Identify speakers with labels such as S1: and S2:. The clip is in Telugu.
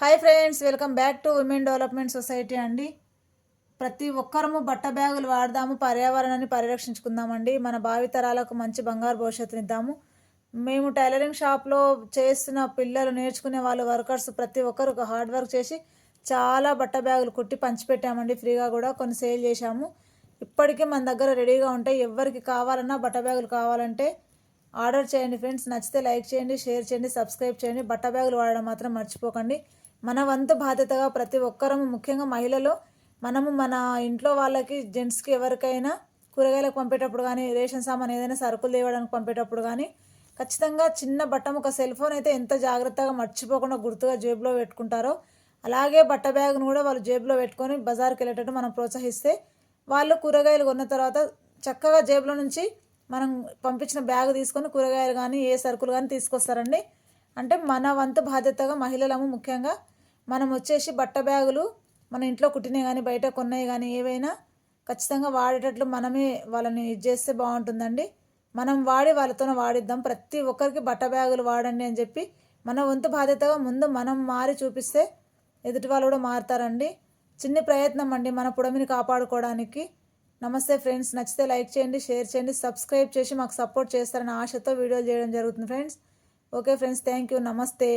S1: Hi friends welcome back to women development society అండి. ప్రతి ఒక్కరము బట్ట బ్యాగులు వాడదాము పర్యావరణాన్ని పరిరక్షించుకుందామండి. మన భావితరాలకు మంచి బంగారు భవిష్యత్తునిద్దాము మేము టైలరింగ్ షాప్లో చేస్తున్న పిల్లలు నేర్చుకునే వాళ్ళు వర్కర్స్ ప్రతి ఒక్కరు హార్డ్ వర్క్ చేసి చాలా బట్ట బ్యాగులు కుట్టి పంచిపెట్టామండి. ఫ్రీగా కూడా కొన్ని సేల్ చేశాము. ఇప్పటికీ మన దగ్గర రెడీగా ఉంటాయి. ఎవరికి కావాలన్నా బట్ట బ్యాగులు కావాలంటే ఆర్డర్ చేయండి ఫ్రెండ్స్. నచ్చితే లైక్ చేయండి షేర్ చేయండి సబ్స్క్రైబ్ చేయండి. బట్ట బ్యాగులు వాడడం మాత్రం మర్చిపోకండి. మన వంతు బాధ్యతగా ప్రతి ఒక్కరము ముఖ్యంగా మహిళలు మనము మన ఇంట్లో వాళ్ళకి జెంట్స్కి ఎవరికైనా కూరగాయలకు పంపేటప్పుడు కానీ రేషన్ సామాన్ ఏదైనా సరుకులు తేవడానికి పంపేటప్పుడు కానీ ఖచ్చితంగా చిన్న బట్టం ఒక సెల్ ఫోన్ అయితే ఎంత జాగ్రత్తగా మర్చిపోకుండా గుర్తుగా జేబులో పెట్టుకుంటారో అలాగే బట్ట బ్యాగ్ను కూడా వాళ్ళు జేబులో పెట్టుకొని బజార్కి వెళ్ళేటట్టు మనం ప్రోత్సహిస్తే వాళ్ళు కూరగాయలు కొన్న తర్వాత చక్కగా జేబులో నుంచి మనం పంపించిన బ్యాగ్ తీసుకొని కూరగాయలు కానీ ఏ సరుకులు కానీ తీసుకొస్తారండి. అంటే మన వంతు బాధ్యతగా మహిళలము ముఖ్యంగా మనం వచ్చేసి బట్ట బ్యాగులు మన ఇంట్లో కుట్టినవి కానీ బయట కొన్నవి కానీ ఏవైనా ఖచ్చితంగా వాడేటట్లు మనమే వాళ్ళని ఇది చేస్తే బాగుంటుందండి. మనం వాడి వాళ్ళతో వాడిద్దాం. ప్రతి ఒక్కరికి బట్ట బ్యాగులు వాడండి అని చెప్పి మన వంతు బాధ్యతగా ముందు మనం మారి చూపిస్తే ఎదుటి వాళ్ళు కూడా మారుతారండి. చిన్న ప్రయత్నం అండి మన పొడమిని కాపాడుకోవడానికి. నమస్తే ఫ్రెండ్స్ నచ్చితే లైక్ చేయండి షేర్ చేయండి సబ్స్క్రైబ్ చేసి మాకు సపోర్ట్ చేస్తారని ఆశతో వీడియోలు చేయడం జరుగుతుంది friends. Okay friends thank you నమస్తే.